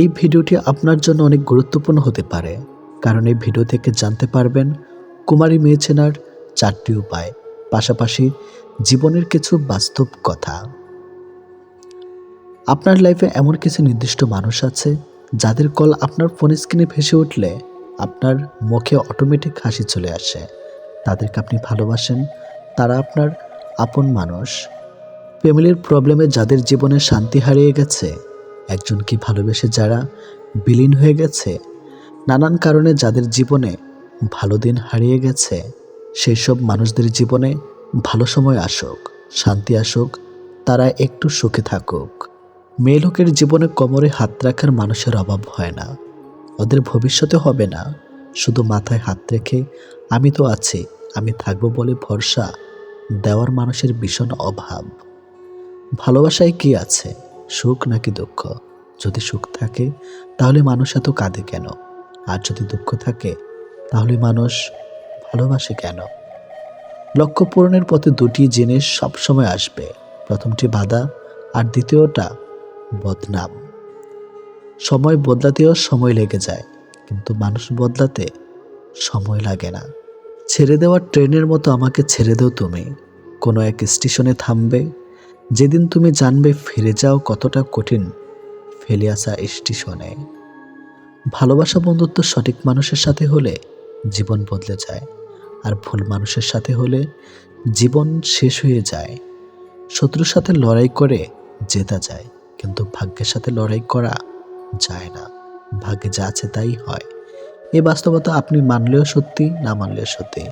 এই ভিডিওটি আপনার জন্য অনেক গুরুত্বপূর্ণ হতে পারে, কারণ এই ভিডিও থেকে জানতে পারবেন কুমারী মেয়ে চেনার চারটি উপায়, পাশাপাশি জীবনের কিছু বাস্তব কথা। আপনার লাইফে এমন কিছু নির্দিষ্ট মানুষ আছে, যাদের কল আপনার ফোন স্ক্রিনে ভেসে উঠলে আপনার মুখে অটোমেটিক হাসি চলে আসে। তাদেরকে আপনি ভালোবাসেন, তারা আপনার আপন মানুষ। ফ্যামিলির প্রবলেমে যাদের জীবনে শান্তি হারিয়ে গেছে একজনকে ভালোবেসে যারা বিলীন হয়ে গেছে, নানান কারণে যাদের জীবনে ভালো দিন হারিয়ে গেছে সেই সব মানুষদের জীবনে ভালো সময় আসুক, শান্তি আসুক, তারা একটু সুখে থাকুক। মেয়ে লোকের জীবনে কোমরে হাত রাখার মানুষের অভাব হয় না। ওদের ভবিষ্যতে হবে না। শুধু মাথায় হাত রেখে, আমি তো আছি, আমি থাকব বলে ভরসা দেওয়ার মানুষের ভীষণ অভাব। ভালোবাসায় কি আছে? সুখ নাকি দুঃখ? যদি সুখ থাকে, তাহলে মানুষ এত কাঁদে কেন? আর যদি দুঃখ থাকে, তাহলে মানুষ ভালোবাসে কেন? লক্ষ্য পূরণের পথে দুটি জিনিস সবসময় আসবে। প্রথমটি বাধা, আর দ্বিতীয়টা বদনাম। সময় বদলাতেও সময় লেগে যায়, কিন্তু মানুষ বদলাতে সময় লাগে না। ছেড়ে দেওয়া ট্রেনের মতো আমাকে ছেড়ে দাও তুমি। কোনো এক স্টেশনে থামবে যেদিন তুমি জানবে ফিরে যাও কতটা কঠিন, ফেলে আসা স্টেশনে ভালোবাসা বন্ধুত্ব সঠিক মানুষের সাথে হলে জীবন বদলে যায়, আর ভুল মানুষের সাথে হলে জীবন শেষ হয়ে যায়। শত্রুর সাথে লড়াই করে জেতা যায়, কিন্তু ভাগ্যের সাথে লড়াই করা যায় না। ভাগ্যে যা আছে তাই হয়। এই বাস্তবতা আপনি মানলেও সত্যি, না মানলেও সত্যি।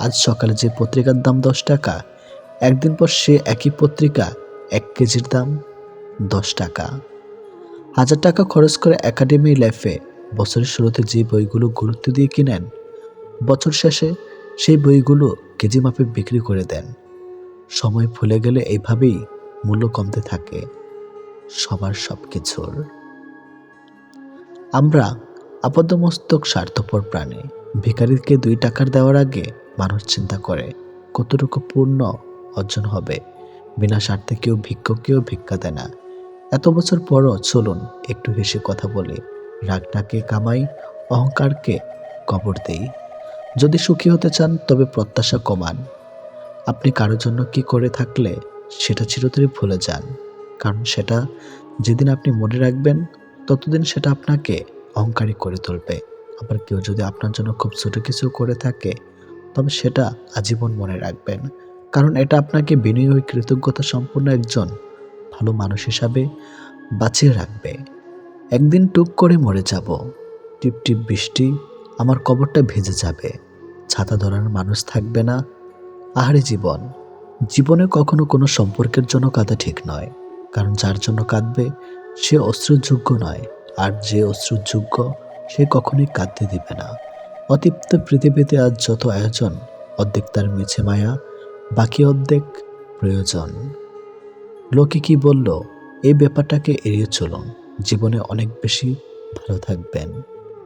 আজ সকালে যে পত্রিকার দাম দশ টাকা একদিন পর সে একই পত্রিকা এক কেজির দাম দশ টাকা। হাজার টাকা খরচ করে একাডেমি লাইফে বছরের শুরুতে যে বইগুলো গুরুত্ব দিয়ে কিনেন, বছর শেষে সেই বইগুলো কেজি মাপে বিক্রি করে দেন। সময় ফুলে গেলে এইভাবেই মূল্য কমতে থাকে সবার সব কিছুর আমরা আপাদমস্তক স্বার্থপর প্রাণী। ভিখারিকে দুই টাকার দেওয়ার আগে মানুষ চিন্তা করে কতটুকু পূর্ণ অর্জন হবে। বিনা স্বার্থে কেউ ভিক্ষকেও ভিক্ষা দেয় না। এত বছর পরও চলুন একটু হেসে কথা বলি। রাগটাকে কামাই, অহংকারকে কবর দেই। যদি সুখী হতে চান, তবে প্রত্যাশা কমান। আপনি কারোর জন্য কি করে থাকলে, সেটা চিরতরে ভুলে যান। কারণ সেটা যেদিন আপনি মনে রাখবেন, ততদিন সেটা আপনাকে অহংকারী করে তুলবে। আবার কেউ যদি আপনার জন্য খুব ছোট কিছু করে থাকে, তবে সেটা আজীবন মনে রাখবেন। কারণ এটা আপনাকে বিনয়ী কৃতজ্ঞতা সম্পন্ন একজন ভালো মানুষ হিসাবে বাঁচিয়ে রাখবে। একদিন টুক করে মরে যাব। টিপ টিপ বৃষ্টি আমার কবরটা ভেজে যাবে। ছাতা ধরার মানুষ থাকবে না। আহারে জীবন, জীবনে কখনো কোনো সম্পর্কের জন্য কাঁদা ঠিক নয়, কারণ যার জন্য কাঁদবে সে অশ্রুযোগ্য নয়, আর যে অশ্রুযোগ্য সে কখনোই কাঁদতে দিবে না। অতিপ্ত পৃথিবীতে আজ যত আয়োজন, অর্ধেক তার মিছে মায়া বাকি অর্ধেক প্রয়োজন। লোকে কি বলল এই ব্যাপারটাকে এড়িয়ে চলুন, জীবনে অনেক বেশি ভালো থাকবেন।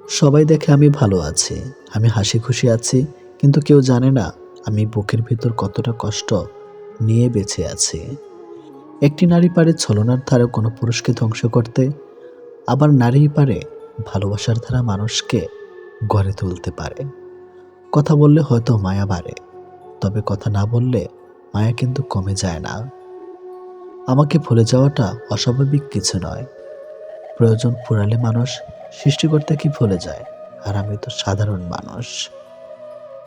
সবাই দেখে আমি ভালো আছি, আমি হাসি খুশি আছি, কিন্তু কেউ জানে না আমি বুকের ভিতর কতটা কষ্ট নিয়ে বেঁচে আছি। একটি নারী পারে ছলনার ধারা কোনো পুরুষকে ধ্বংস করতে, আবার নারী পারে ভালোবাসার ধারা মানুষকে গড়ে তুলতে পারে। কথা বললে হয়তো মায়া বাড়ে। তবে কথা না বললে মায়া কিন্তু কমে যায় না। আমাকে ভুলে যাওয়াটা অস্বাভাবিক কিছু নয়। প্রয়োজন ফুরালে মানুষ সৃষ্টি করতে কি ভুলে যায়, আর আমি তো সাধারণ মানুষ।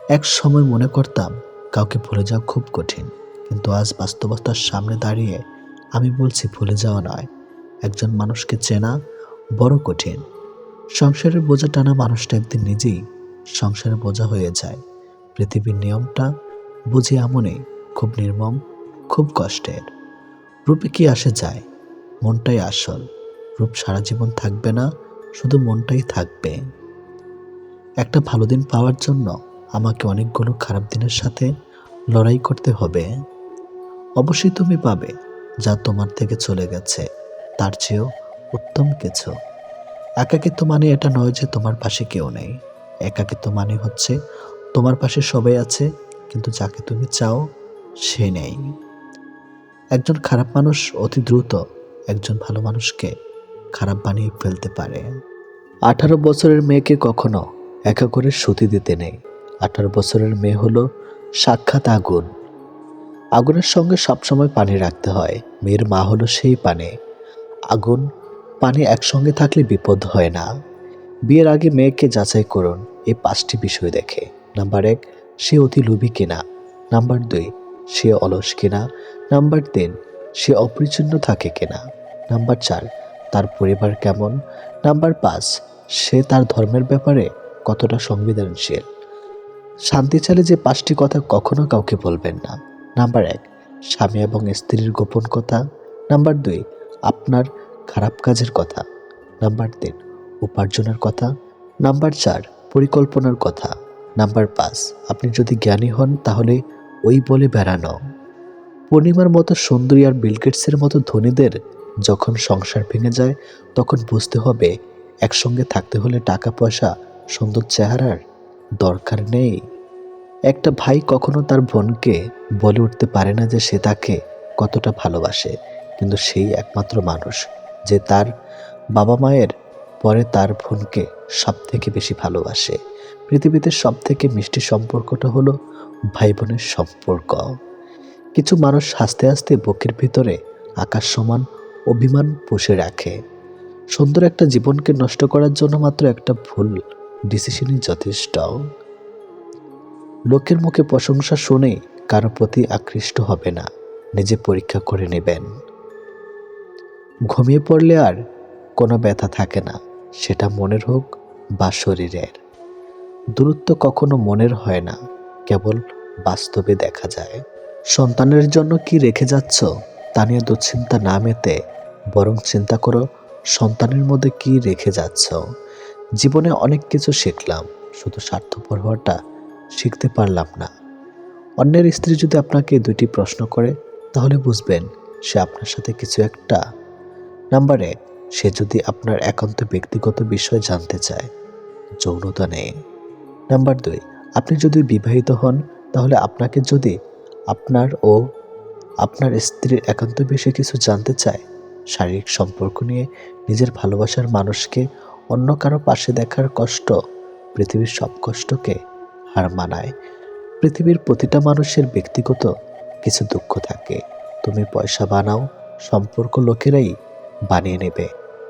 এক সময় মনে করতাম কাউকে ভুলে যাওয়া খুব কঠিন, কিন্তু আজ বাস্তবতার সামনে দাঁড়িয়ে আমি বলছি ভুলে যাওয়া নয়। একজন মানুষকে চেনা বড় কঠিন। সংসারের বোঝা টানা মানুষটা একদিন নিজেই সংসারের বোঝা হয়ে যায়। পৃথিবীর নিয়মটা বুঝি এমনই খুব নির্মম, খুব কষ্টের। রূপে কি আসে যায়? মনটাই আসল। রূপ সারা জীবন থাকবে না, শুধু মনটাই থাকবে। একটা ভালো দিন পাওয়ার জন্য আমাকে অনেকগুলো খারাপ দিনের সাথে লড়াই করতে হবে। অবশ্যই তুমি পাবে, যা তোমার থেকে চলে গেছে। তার চেয়েও উত্তম কিছু। একাকিত্ব মানে এটা নয় যে তোমার পাশে কেউ নেই। একাকিত্ব মানে হচ্ছে তোমার পাশে সবাই আছে কিন্তু যাকে তুমি চাও, সে নেই। একজন খারাপ মানুষ অতি দ্রুত একজন ভালো মানুষকে খারাপ বানিয়ে ফেলতে পারে। আঠারো বছরের মেয়েকে কখনো একা করে সতী দিতে নেই। আঠারো বছরের মেয়ে হলো সাক্ষাৎ আগুন। আগুনের সঙ্গে সবসময় পানি রাখতে হয়। মেয়ের মা হলো সেই পানি। আগুন, পানি একসঙ্গে থাকলে বিপদ হয় না। বিয়ের আগে মেয়েকে যাচাই করুন। এই পাঁচটি বিষয় দেখে। নাম্বার এক সে অতি লোভী কিনা? নাম্বার দুই, সে অলস কিনা? নাম্বার তিন, সে অপরিচ্ছন্ন থাকে কিনা? নাম্বার চার, তার পরিবার কেমন? নাম্বার পাঁচ, সে তার ধর্মের ব্যাপারে কতটা সংবেদনশীল? শান্তি চালে যে পাঁচটি কথা কখনো কাউকে বলবেন না। নাম্বার এক, স্বামী এবং স্ত্রীর গোপন কথা। নাম্বার দুই, আপনার খারাপ কাজের কথা। নাম্বার তিন, উপার্জনের কথা। নাম্বার চার, পরিকল্পনার কথা। নাম্বার পাঁচ, আপনি যদি জ্ঞানী হন, তাহলে ওই বলে বেড়ানো। পূর্ণিমার মতো সুন্দরী আর বিলগেটসের মতো ধনীদের যখন সংসার ভেঙে যায়, তখন বুঝতে হবে, একসঙ্গে থাকতে হলে টাকা পয়সা সুন্দর চেহারার দরকার নেই। একটা ভাই কখনো তার বোনকে বলে উঠতে পারে না যে সে তাকে কতটা ভালোবাসে, কিন্তু সেই একমাত্র মানুষ যে তার বাবা মায়ের পরে তার বোনকে সব থেকে বেশি ভালোবাসে। পৃথিবীতে সব থেকে মিষ্টি সম্পর্কটা হলো ভাই বোনের সম্পর্ক। কিছু মানুষ হাসতে হাসতে বুকের ভিতরে আকাশ সমান অভিমান পুষে রাখে। সুন্দর একটা জীবনকে নষ্ট করার জন্য মাত্র একটা ভুল ডিসিশনই যথেষ্ট। লোকের মুখে প্রশংসা শুনে কারও প্রতি আকৃষ্ট হবে না, নিজে পরীক্ষা করে নেবেন। ঘুমিয়ে পড়লে আর কোনো ব্যথা থাকে না, সেটা মনের হোক বা শরীরের। দূরত্ব কখনো মনের হয় না, কেবল বাস্তবে দেখা যায়। সন্তানের জন্য কি রেখে যাচ্ছ, তা নিয়ে দুশ্চিন্তা না মেতে, বরং চিন্তা করো সন্তানের মধ্যে কি রেখে যাচ্ছ। জীবনে অনেক কিছু শিখলাম, শুধু স্বার্থপর হওয়াটা শিখতে পারলাম না। অন্যের স্ত্রী যদি আপনাকে দুইটি প্রশ্ন করে, তাহলে বুঝবেন সে আপনার সাথে কিছু একটা। নাম্বারে সে যদি আপনার একান্ত ব্যক্তিগত বিষয় জানতে চায়, যৌনতা নেই। নাম্বার দুই, আপনি যদি বিবাহিত হন, তাহলে আপনাকে যদি আপনার ও আপনার স্ত্রীর একান্ত বিষয়ে কিছু জানতে চায়, শারীরিক সম্পর্ক নিয়ে নিজের ভালোবাসার মানুষকে অন্য কারও পাশে দেখার কষ্ট পৃথিবীর সব কষ্টকে হার মানায়। পৃথিবীর প্রতিটা মানুষের ব্যক্তিগত কিছু দুঃখ থাকে। তুমি পয়সা বানাও, সম্পর্ক লোকেরাই বানিয়ে নেবে।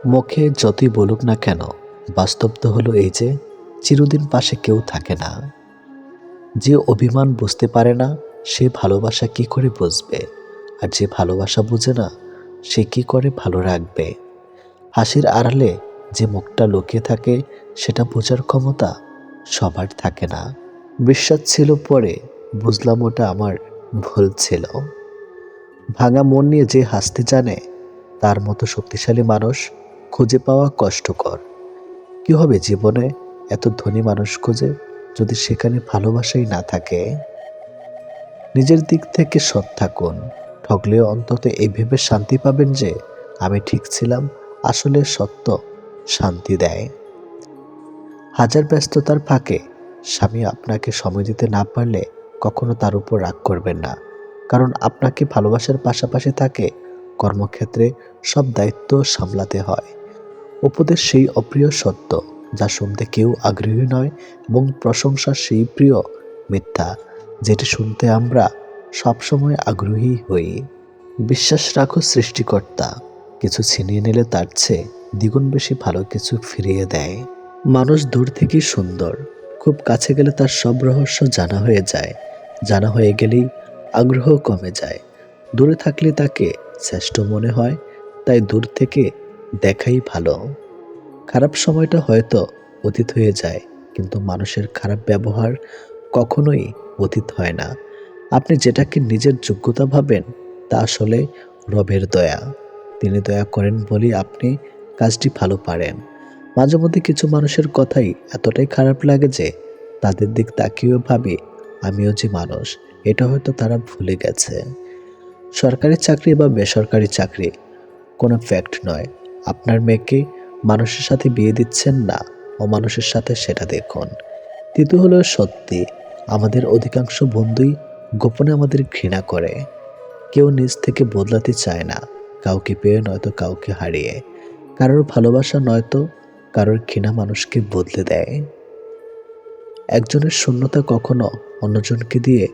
মুখে যতই বলুক না কেন, বাস্তব তো হলো এই যে চিরদিন পাশে কেউ থাকে না। যে অভিমান বুঝতে পারে না, সে ভালোবাসা কি করে বুঝবে? আর যে ভালোবাসা বুঝে না, সে কি করে ভালো রাখবে? হাসির আড়ালে যে মুখটা লুকিয়ে থাকে, সেটা বোঝার ক্ষমতা সবার থাকে না। বিশ্বাস ছিল পরে, বুঝলাম ওটা আমার ভুল ছিল। ভাঙা মন নিয়ে যে হাসতে জানে, তার মতো শক্তিশালী মানুষ খুঁজে পাওয়া কষ্টকর। কি হবে জীবনে? এত ধনী মানুষ খুঁজে যদি সেখানে ভালোবাসাই না থাকে? নিজের দিক থেকে সৎ থাকুন। ঠগলেও অন্তত এই ভেবে শান্তি পাবেন যে, আমি ঠিক ছিলাম, আসলে সত্য শান্তি দেয়। হাজার ব্যস্ততার ফাঁকে স্বামী আপনাকে সময় দিতে না পারলে কখনো তার উপর রাগ করবেন না। কারণ আপনাকে ভালোবাসার পাশাপাশি তাকে কর্মক্ষেত্রে সব দায়িত্ব সামলাতে হয়। উপদেশ সেই অপ্রিয় সত্য। যা শুনতে কেউ আগ্রহী নয় এবং প্রশংসা সেই প্রিয় মিথ্যা, যেটি শুনতে আমরা সবসময় আগ্রহী হই। বিশ্বাস রাখো সৃষ্টিকর্তা, কিছু ছিনিয়ে নিলে তার চেয়ে দ্বিগুণ বেশি ভালো কিছু ফিরিয়ে দেয়। মানুষ দূর থেকেই সুন্দর, খুব কাছে গেলে তার সব রহস্য জানা হয়ে যায়। জানা হয়ে গেলেই আগ্রহ কমে যায়। দূরে থাকলে তাকে শ্রেষ্ঠ মনে হয়, তাই দূর থেকে দেখাই ভালো। খারাপ সময়টা হয়তো অতীত হয়ে যায়, কিন্তু মানুষের খারাপ ব্যবহার কখনোই অতীত হয় না। আপনি যেটাকে নিজের যোগ্যতা ভাবেন, তা আসলে রবের দয়া। তিনি দয়া করেন বলেই আপনি কাজটি ভালো পারেন। মাঝে মধ্যে কিছু মানুষের কথাই এতটাই খারাপ লাগে যে, তাদের দিক তাকিয়েও ভাবি, আমিও যে মানুষ, এটা হয়তো তারা ভুলে গেছে। সরকারি চাকরি বা বেসরকারি চাকরি কোনো ফ্যাক্ট নয়। আপনার মেয়েকে মানুষের সাথে বিয়ে দিচ্ছেন না অমানুষের সাথে সেটা দেখুন। তৃতীয় হলো সত্যি, আমাদের অধিকাংশ বন্ধুই গোপনে আমাদের ঘৃণা করে। কেউ নিজ থেকে বদলাতে চায় না, কাউকে পেয়ে নয়তো কাউকে হারিয়ে। কারোর ভালোবাসা নয়তো কারোর ঘৃণা মানুষকে বদলে দেয়। একজনের শূন্যতা কখনো অন্যজনকে দিয়ে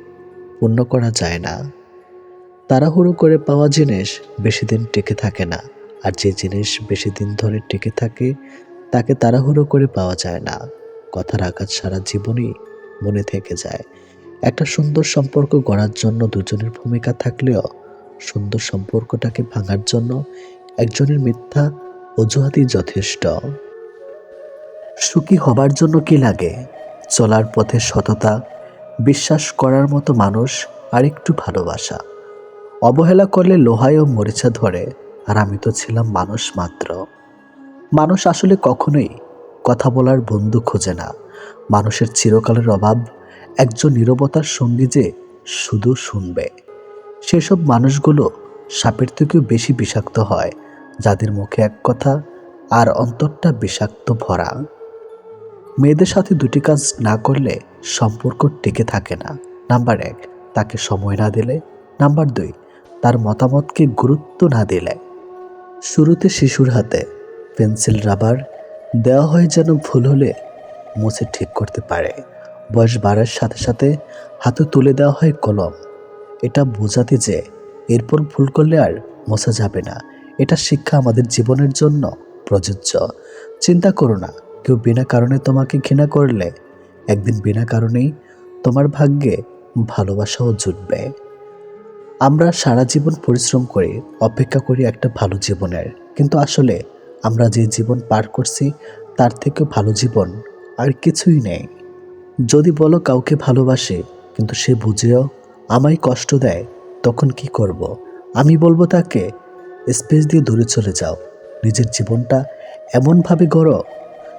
পূর্ণ করা যায় না। তাড়াহুড়ো করে পাওয়া জিনিস বেশি দিন টিকে থাকে না। আর যে জিনিস বেশি দিন ধরে টিকে থাকে, তাকে তাড়াহুড়ো করে পাওয়া যায় না। কথার আঘাত সারা জীবনই মনে থেকে যায়। একটা সুন্দর সম্পর্ক গড়ার জন্য দুজনের ভূমিকা থাকলেও, সুন্দর সম্পর্কটাকে ভাঙার জন্য একজনের মিথ্যা অজুহাতই যথেষ্ট। সুখী হবার জন্য কি লাগে? চলার পথে সততা, বিশ্বাস করার মতো মানুষ আর একটু ভালোবাসা। অবহেলা করলে লোহায় ও মরিচা ধরে। আর আমি তো ছিলাম মানুষ মাত্র। মানুষ আসলে কখনোই কথা বলার বন্ধু খোঁজে না। মানুষের চিরকালের অভাব একজন নীরবতার সঙ্গী যে শুধু শুনবে। সেসব মানুষগুলো সাপের থেকেও বেশি বিষাক্ত হয়, যাদের মুখে এক কথা আর অন্তরটা বিষাক্ত ভরা। মেয়েদের সাথে দুটি কাজ না করলে সম্পর্ক টিকে থাকে না। নাম্বার এক, তাকে সময় না দিলে। নাম্বার দুই, তার মতামতকে গুরুত্ব না দিলে। শুরুতে শিশুর হাতে পেন্সিল, রাবার দেওয়া হয় যেন ভুল হলে মুছে ঠিক করতে পারে। বয়স বাড়ার সাথে সাথে হাতে তুলে দেওয়া হয় কলম। এটা বোঝাতে যে এরপর ভুল করলে আর মোছা যাবে না। এটা শিক্ষা আমাদের জীবনের জন্য প্রযোজ্য। চিন্তা করো না, কেউ বিনা কারণে তোমাকে ঘৃণা করলে, একদিন বিনা কারণেই তোমার ভাগ্যে ভালোবাসাও জুটবে। আমরা সারা জীবন পরিশ্রম করে অপেক্ষা করি একটা ভালো জীবনের। কিন্তু আসলে আমরা যে জীবন পার করছি, তার থেকে ভালো জীবন আর কিছুই নেই। যদি বলো কাউকে ভালোবাসে, কিন্তু সে বুঝেও আমায় কষ্ট দেয়, তখন কি করব। আমি বলব তাকে, স্পেস দিয়ে দূরে চলে যাও। নিজের জীবনটা এমনভাবে গড়ো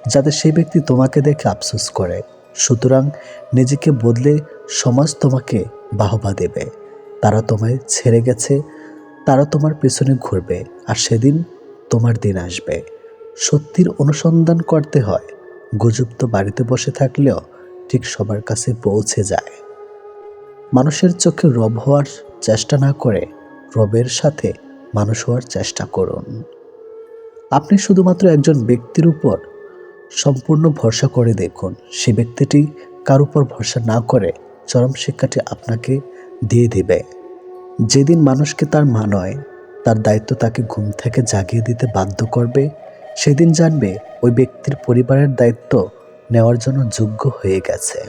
যাতে সেই ব্যক্তি তোমাকে দেখে আফসোস করে। সুতরাং নিজেকে বদলে সমাজ তোমাকে বাহবা দেবে। তারা তোমায় ছেড়ে গেছে, তারা তোমার পেছনে ঘুরবে, আর সেদিন তোমার দিন আসবে। সত্যির অনুসন্ধান করতে হয়, গুজব তো বাড়িতে বসে থাকলেও ঠিক সবার কাছে পৌঁছে যায়। মানুষের চোখে রব হওয়ার চেষ্টা না করে রবের সাথে মানুষ হওয়ার চেষ্টা করুন। আপনি শুধুমাত্র একজন ব্যক্তির উপর সম্পূর্ণ ভরসা করে দেখুন, সে ব্যক্তিটি কার উপর ভরসা না করে চরম শিক্ষাটি আপনাকে দিয়ে দেবে। যেদিন মানুষকে তার মা নয়, তার দায়িত্ব তাকে ঘুম থেকে জাগিয়ে দিতে বাধ্য করবে, সেদিন জানবে ওই ব্যক্তির পরিবারের দায়িত্ব নেওয়ার জন্য যোগ্য হয়ে গেছে।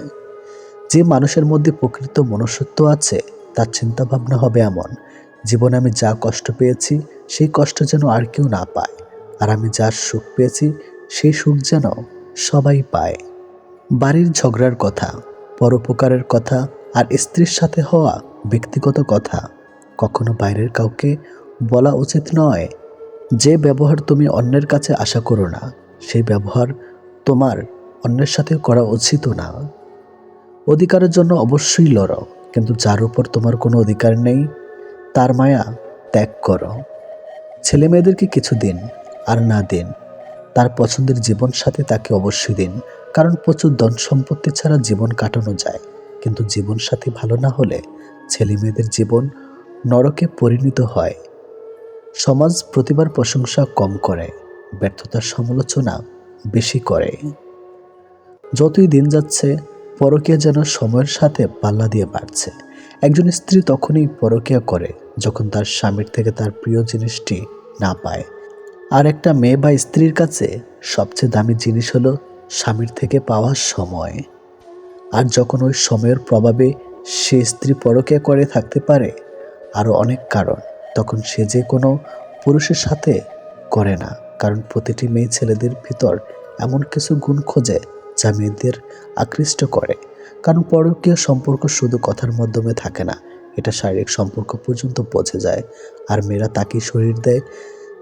যে মানুষের মধ্যে প্রকৃত মনুষ্যত্ব আছে, তার চিন্তাভাবনা হবে এমন, জীবনে আমি যা কষ্ট পেয়েছি, সেই কষ্ট যেন আর কেউ না পায়, আর আমি যার সুখ পেয়েছি, সেই সুখ যেন সবাই পায়। বাড়ির ঝগড়ার কথা। পরোপকারের কথা আর স্ত্রীর সাথে হওয়া ব্যক্তিগত কথা। কখনো বাইরের কাউকে বলা উচিত নয়, যে ব্যবহার তুমি অন্যের কাছে আশা করো না সেই ব্যবহার তোমার অন্যের সাথে করা উচিত না। অধিকারের জন্য অবশ্যই লড়ো, কিন্তু যার উপর তোমার কোনো অধিকার নেই, তার মায়া ত্যাগ করো। ছেলে মেয়েদেরকে কিছু দিন আর না দিন, তার পছন্দের জীবন সাথে তাকে অবশ্যই দিন। কারণ প্রচুর ধন সম্পত্তি ছাড়া জীবন কাটানো যায়। কিন্তু জীবন সাথী ভালো না হলে ছেলে মেয়েদের জীবন নরকে পরিণত হয়। সমাজ প্রতিবার প্রশংসা কম করে, ব্যর্থতার সমালোচনা বেশি করে। যতই দিন যাচ্ছে, পরকীয়া যেন সময়ের সাথে পাল্লা দিয়ে বাড়ছে। একজন স্ত্রী তখনই পরকীয়া করে, যখন তার স্বামীর থেকে তার প্রিয় জিনিসটি না পায়। আর একটা মেয়ে বা স্ত্রীর কাছে সবচেয়ে দামি জিনিস হলো স্বামীর থেকে পাওয়ার সময়। আর যখন ওই সময়ের প্রভাবে সে স্ত্রী পরকীয়া করে থাকতে পারে আরও অনেক কারণ, তখন সে যে কোনো পুরুষের সাথে করে না। কারণ প্রতিটি মেয়ে ছেলেদের ভিতর এমন কিছু গুণ খোঁজে যা মেয়েদের আকৃষ্ট করে। কারণ পরকীয় সম্পর্ক শুধু কথার মাধ্যমে থাকে না, এটা শারীরিক সম্পর্ক পর্যন্ত পৌঁছে যায়। আর মেয়েরা তাকে শরীর দেয়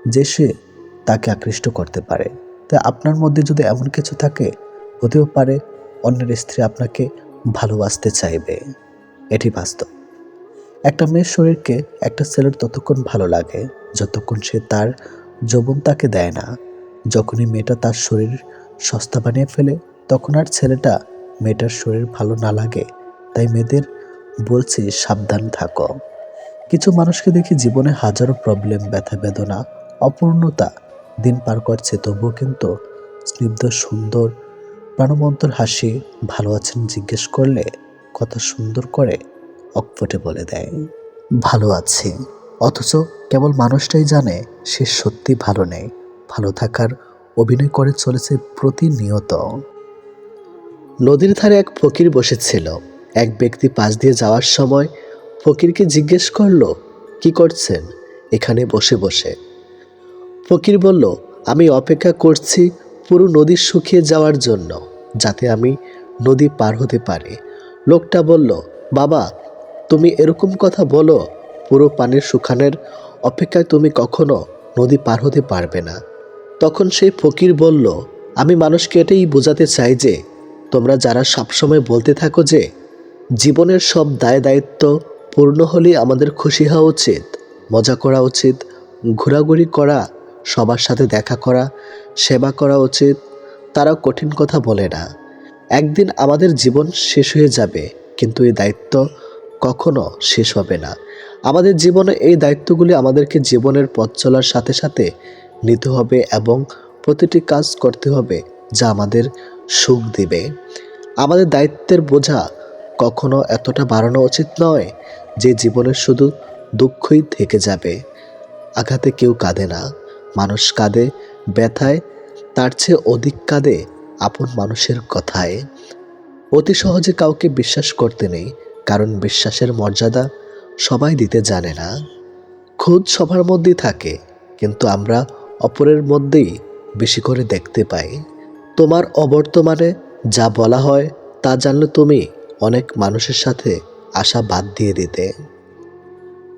যে সে তাকে আকৃষ্ট করতে পারে। তাই আপনার মধ্যে যদি এমন কিছু থাকে, হতেও পারে অন্যের স্ত্রী আপনাকে ভালোবাসতে চাইবে। এটি বাস্তব। একটা মেয়ের শরীরকে একটা ছেলের ততক্ষণ ভালো লাগে, যতক্ষণ সে তার যৌবন তাকে দেয় না। যখনই মেয়েটা তার শরীর সস্তা বানিয়ে ফেলে, তখন আর ছেলেটা মেয়েটার শরীর ভালো না লাগে। তাই মেয়েদের বলছি সাবধান থাকো। কিছু মানুষকে দেখি জীবনে হাজারো প্রবলেম ব্যথা, বেদনা, অপূর্ণতা দিন পার করছে, তবুও কিন্তু স্নিগ্ধ, সুন্দর, প্রাণবন্তর হাসি ভালো আছেন জিজ্ঞেস করলে কথা সুন্দর করে অকপটে বলে দেয়, ভালো আছে। অথচ কেবল মানুষটাই জানে সে সত্যি ভালো নেই। ভালো থাকার অভিনয় করে চলেছে প্রতিনিয়ত। নদীর ধারে এক ফকির বসেছিল। এক ব্যক্তি পাশ দিয়ে যাওয়ার সময় ফকিরকে জিজ্ঞেস করল, কি করছেন? এখানে বসে বসে ফকির বলল, আমি অপেক্ষা করছি পুরো নদী শুকিয়ে যাওয়ার জন্য, যাতে আমি নদী পার হতে পারি। লোকটা বলল, বাবা, তুমি এরকম কথা বলো, পুরো পানির শুকানোর অপেক্ষায় তুমি কখনো নদী পার হতে পারবে না। তখন সেই ফকির বলল, আমি মানুষকে এটাই বোঝাতে চাই যে, তোমরা যারা সবসময় বলতে থাকো যে, জীবনের সব দায় দায়িত্ব পূর্ণ হলেই আমাদের খুশি হওয়া উচিত, মজা করা উচিত, ঘোরাঘুরি করা সবার সাথে দেখা করা, সেবা করা উচিত তারা কঠিন কথা বলে না। একদিন আমাদের জীবন শেষ হয়ে যাবে, কিন্তু এই দায়িত্ব কখনো শেষ হবে না। আমাদের জীবনে এই দায়িত্বগুলি আমাদেরকে জীবনের পথ চলার সাথে সাথে নিতে হবে এবং প্রতিটি কাজ করতে হবে যা আমাদের সুখ দিবে। আমাদের দায়িত্বের বোঝা কখনো এতটা বাড়ানো উচিত নয় যে জীবনের শুধু দুঃখই থেকে যাবে। আঘাতে কেউ কাঁদে না। মানুষ কাঁদে, ব্যথায়, তার চেয়ে অধিক কাঁদে আপন মানুষের কথায়। অতি সহজে কাউকে বিশ্বাস করতে নেই, কারণ বিশ্বাসের মর্যাদা সবাই দিতে জানে না। খুদ সবার মধ্যেই থাকে, কিন্তু আমরা অপরের মধ্যেই বেশি করে দেখতে পাই। তোমার অবর্তমানে যা বলা হয়, তা জানলে তুমি অনেক মানুষের সাথে আশা বাদ দিয়ে দিতে।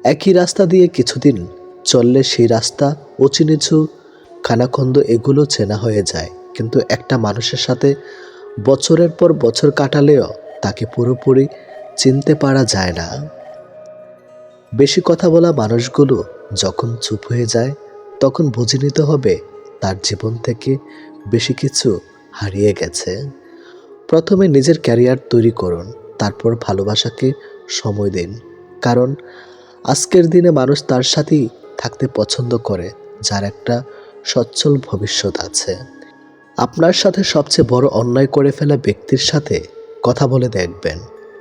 একই রাস্তা দিয়ে কিছুদিন চললে সেই রাস্তা উঁচু নিচু খানাখন্দ এগুলো চেনা হয়ে যায়, কিন্তু একটা মানুষের সাথে বছরের পর বছর কাটালেও তাকে পুরোপুরি চিনতে পারা যায় না। বেশি কথা বলা মানুষগুলো যখন চুপ হয়ে যায়, তখন বুঝে নিতে হবে তার জীবন থেকে বেশি কিছু হারিয়ে গেছে। প্রথমে নিজের ক্যারিয়ার তৈরি করুন, তারপর ভালোবাসাকে সময় দিন, কারণ আজকের দিনে মানুষ তার সাথেই থাকতে পছন্দ করে। যার একটা সচ্ছল ভবিষ্যৎ আছে। আপনার সাথে সবচেয়ে বড় অন্যায় করে ফেলা ব্যক্তির সাথে কথা বলে দেখবেন।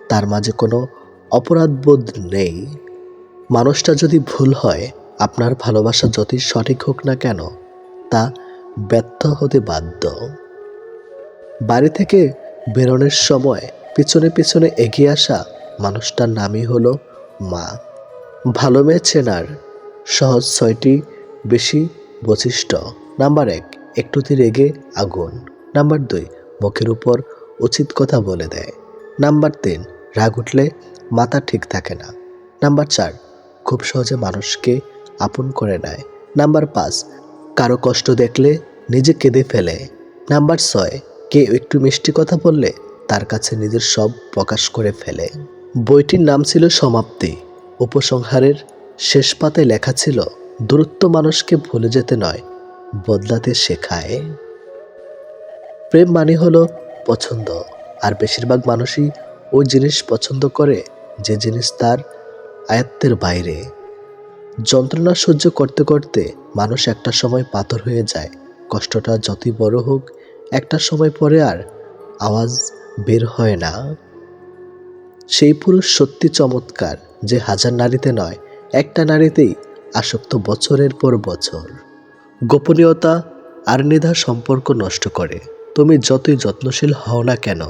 তার মাঝে কোনো অপরাধবোধ নেই। মানুষটা যদি ভুল হয়, আপনার ভালোবাসা যতই সঠিক হোক না কেন, তা ব্যর্থ হতে বাধ্য। বাড়ি থেকে বেরোনোর সময় পিছনে পিছনে এগিয়ে আসা মানুষটার নামই হলো মা। ভালো মেয়ে চেনার সহজ ছয়টি বেশি বৈশিষ্ট্য। নাম্বার এক, একটুতে রেগে আগুন। নাম্বার দুই, মুখের উপর উচিত কথা বলে দেয়। নাম্বার তিন, রাগ উঠলে মাথা ঠিক থাকে না। নাম্বার চার, খুব সহজে মানুষকে আপন করে নেয়। নাম্বার পাঁচ, কারও কষ্ট দেখলে নিজে কেঁদে ফেলে। নাম্বার ছয় কে একটু মিষ্টি কথা বললে তার কাছে নিজের সব প্রকাশ করে ফেলে। বইটির নাম ছিল সমাপ্তি। উপসংহারের শেষ পাতায় লেখা ছিল দূরত্ব মানুষকে ভুলে যেতে নয়, বদলাতে শেখায়। প্রেম মানে হলো পছন্দ, আর বেশিরভাগ মানুষই ওই জিনিস পছন্দ করে যে জিনিস তার আয়ত্তের বাইরে। যন্ত্রণা সহ্য করতে করতে মানুষ একটা সময় পাথর হয়ে যায়, কষ্টটা যতই বড় হোক, একটা সময় পরে আর আওয়াজ বের হয় না। সেই পুরুষ সত্যি চমৎকার, যে হাজার নারীতে নয়, একটা নারীতেই আসক্ত বছরের পর বছর। গোপনীয়তা আর নিধা সম্পর্ক নষ্ট করে। তুমি যতই যত্নশীল হও না কেন,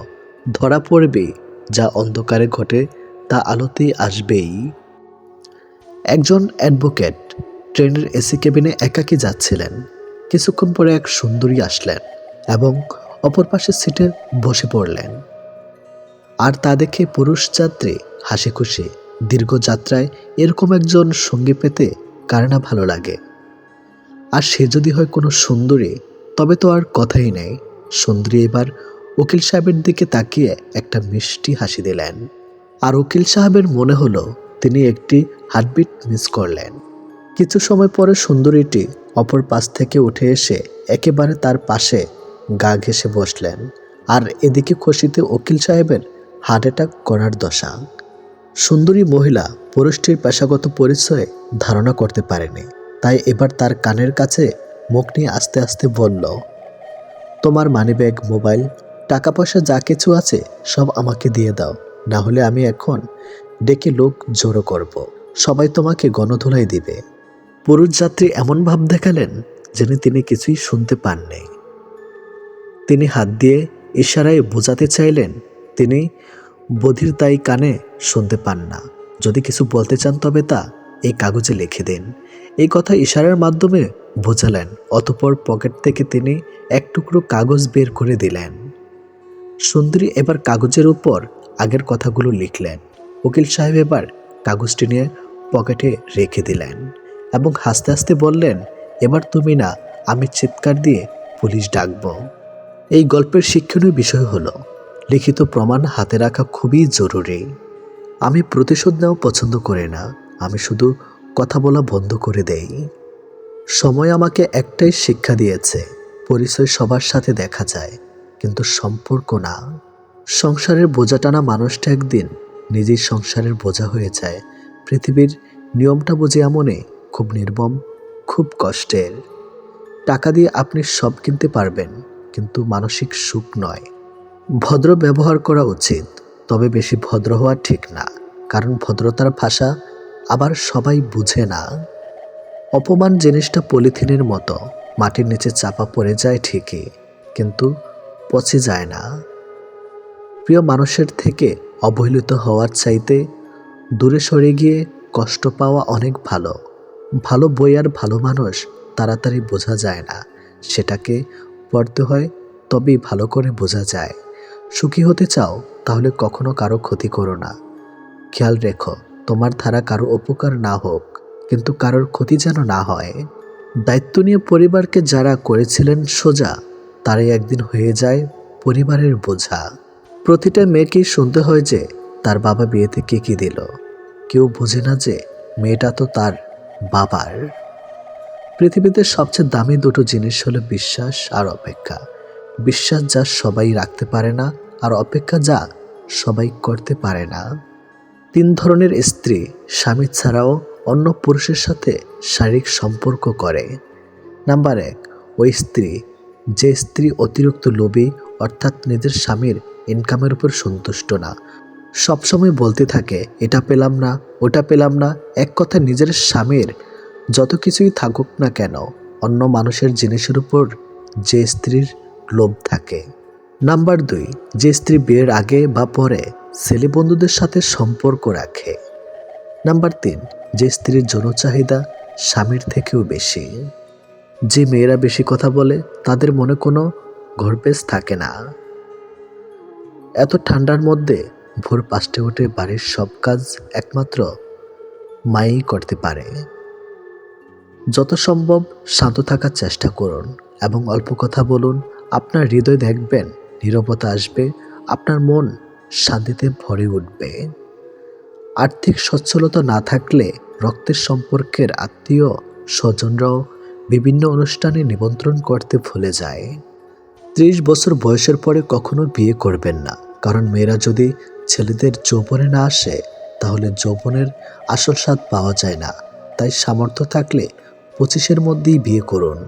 ধরা পড়বে যা অন্ধকারে ঘটে, তা আলোতেই আসবেই। একজন অ্যাডভোকেট ট্রেনের এসি কেবিনে একাকী যাচ্ছিলেন। কিছুক্ষণ পরে এক সুন্দরী আসলেন এবং অপর পাশের সিটে বসে পড়লেন। আর তা দেখে পুরুষ যাত্রী হাসি খুশি দীর্ঘ যাত্রায় এরকম একজন সঙ্গী পেতে কার না ভালো লাগে। আর সে যদি হয় কোনো সুন্দরী, তবে তো আর কথাই নেই। সুন্দরী এবার উকিল সাহেবের দিকে তাকিয়ে একটা মিষ্টি হাসি দিলেন। আর উকিল সাহেবের মনে হলো তিনি একটি হার্টবিট মিস করলেন। কিছু সময় পরে সুন্দরীটি অপর পাশ থেকে উঠে এসে একেবারে তার পাশে গা ঘেসে বসলেন। আর এদিকে খুশিতে উকিল সাহেবের হার্ট অ্যাটাক করার দশা। সুন্দরী মহিলা পুরুষটির পেশাগত পরিচয় ধারণা করতে পারেনি। তাই এবার তার কানের কাছে মুখ নিয়ে আস্তে আস্তে বলল, তোমার মানিব্যাগ, মোবাইল টাকা পয়সা যা কিছু আছে সব আমাকে দিয়ে দাও। না হলে আমি এখন ডেকে লোক জড়ো করব। সবাই তোমাকে গণধোলাই দিবে। পুরুষ যাত্রী এমন ভাব দেখালেন যেন তিনি কিছুই শুনতে পাননি। তিনি হাত দিয়ে ইশারায় বোঝাতে চাইলেন, তিনি বধির তাই কানে শুনতে পান না। যদি কিছু বলতে চান তবে তা এই কাগজে লিখে দিন। এই কথা ইশারার মাধ্যমে বোঝালেন, অতপর পকেট থেকে তিনি এক টুকরো কাগজ বের করে দিলেন। সুন্দরী এবার কাগজের উপর আগের কথাগুলো লিখলেন। উকিল সাহেব এবার কাগজটি নিয়ে পকেটে রেখে দিলেন এবং হাসতে হাসতে বললেন, এবার তুমি না, আমি চিৎকার দিয়ে পুলিশ ডাকবো। এই গল্পের শিক্ষণীয় বিষয় হলো লিখিত প্রমাণ হাতে রাখা খুবই জরুরি। আমি প্রতিশোধ নেওয়া পছন্দ করি না। আমি শুধু কথা বলা বন্ধ করে দেই। সময় আমাকে একটাই শিক্ষা দিয়েছে, পরিচয় সবার সাথে দেখা যায়, কিন্তু সম্পর্ক না। সংসারের বোঝা টানা মানুষটা একদিন নিজের সংসারের বোঝা হয়ে যায়। পৃথিবীর নিয়মটা বুঝে এমনই, খুব নির্মম, খুব কষ্টের। টাকা দিয়ে আপনি সব কিনতে পারবেন, কিন্তু মানসিক সুখ নয়। ভদ্র ব্যবহার করা উচিত, তবে বেশি ভদ্র হওয়া ঠিক না, কারণ ভদ্রতার ভাষা আবার সবাই বুঝে না। অপমান জিনিসটা পলিথিনের মতো, মাটির নিচে চাপা পড়ে যায় ঠিকই, কিন্তু পচে যায় না। প্রিয় মানুষের থেকে অবহেলিত হওয়ার চাইতে দূরে সরে গিয়ে কষ্ট পাওয়া অনেক ভালো। ভালো বই আর ভালো মানুষ তাড়াতাড়ি বোঝা যায় না, সেটাকে পড়তে হয় তবেই ভালো করে বোঝা যায়। সুখী হতে চাও, তাহলে কখনো কারও ক্ষতি করো না। খেয়াল রেখো, তোমার ধারা কারও উপকার না হোক, কিন্তু কারোর ক্ষতি যেন না হয়। দায়িত্ব নিয়ে পরিবারকে যারা করেছিলেন সোজা, তারাই একদিন হয়ে যায় পরিবারের বোঝা। প্রতিটা মেয়েকেই শুনতে হয় যে, তার বাবা বিয়েতে কে কী দিল। কেউ বোঝে না যে, মেয়েটা তো তার বাবার। পৃথিবীতে সবচেয়ে দামি দুটো জিনিস হলো বিশ্বাস আর অপেক্ষা। বিশ্বাস যা সবাই রাখতে পারে না আর অপেক্ষা যা সবাই করতে পারে না। তিন ধরনের স্ত্রী স্বামী ছাড়াও অন্য পুরুষের সাথে শারীরিক সম্পর্ক করে। নাম্বার এক, ওই স্ত্রী, যে স্ত্রী অতিরিক্ত লোভী অর্থাৎ নিজের স্বামীর ইনকামের উপর সন্তুষ্ট না। সবসময় বলতে থাকে, এটা পেলাম না, ওটা পেলাম না। এক কথা নিজের স্বামীর যত কিছুই থাকুক না কেন, অন্য মানুষের জিনিসের উপর যে স্ত্রীর লোভ থাকে। নাম্বার দুই, যে স্ত্রী বিয়ের আগে বা পরে ছেলে বন্ধুদের সাথে সম্পর্ক রাখে। নাম্বার তিন, যে স্ত্রীর জনচাহিদা স্বামীর থেকেও বেশি। যে মেয়েরা বেশি কথা বলে, তাদের মনে কোনো ঘরপেশ থাকে না। এত ঠান্ডার মধ্যে ভোর পাঁচটে উঠে বাড়ির সব কাজ একমাত্র মাই করতে পারে। যত সম্ভব শান্ত থাকার চেষ্টা করুন এবং অল্প কথা বলুন আপনার হৃদয় দেখবেন, নীরবতা আসবে, আপনার মন শান্তিতে ভরে উঠবে। আর্থিক সচ্ছলতা না থাকলে রক্তের সম্পর্কের আত্মীয় স্বজনরাও বিভিন্ন অনুষ্ঠানে নিমন্ত্রণ করতে ভুলে যায়। ত্রিশ বছর বয়সের পরে কখনো বিয়ে করবেন না, কারণ মেয়েরা যদি ছেলেদের যৌবনে না আসে, তাহলে যৌবনের আসল স্বাদ পাওয়া যায় না। তাই সামর্থ্য থাকলে পঁচিশের মধ্যেই বিয়ে করুন।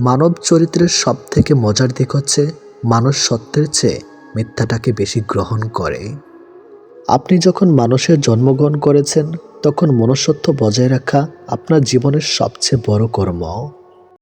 মানব চরিত্রের সব থেকে মজার দিক হচ্ছে মানুষ সত্যের চেয়ে মিথ্যাটাকে বেশি গ্রহণ করে। আপনি যখন মানুষের জন্মগ্রহণ করেছেন, তখন মনুষ্যত্ব বজায় রাখা আপনার জীবনের সবচেয়ে বড় কর্ম।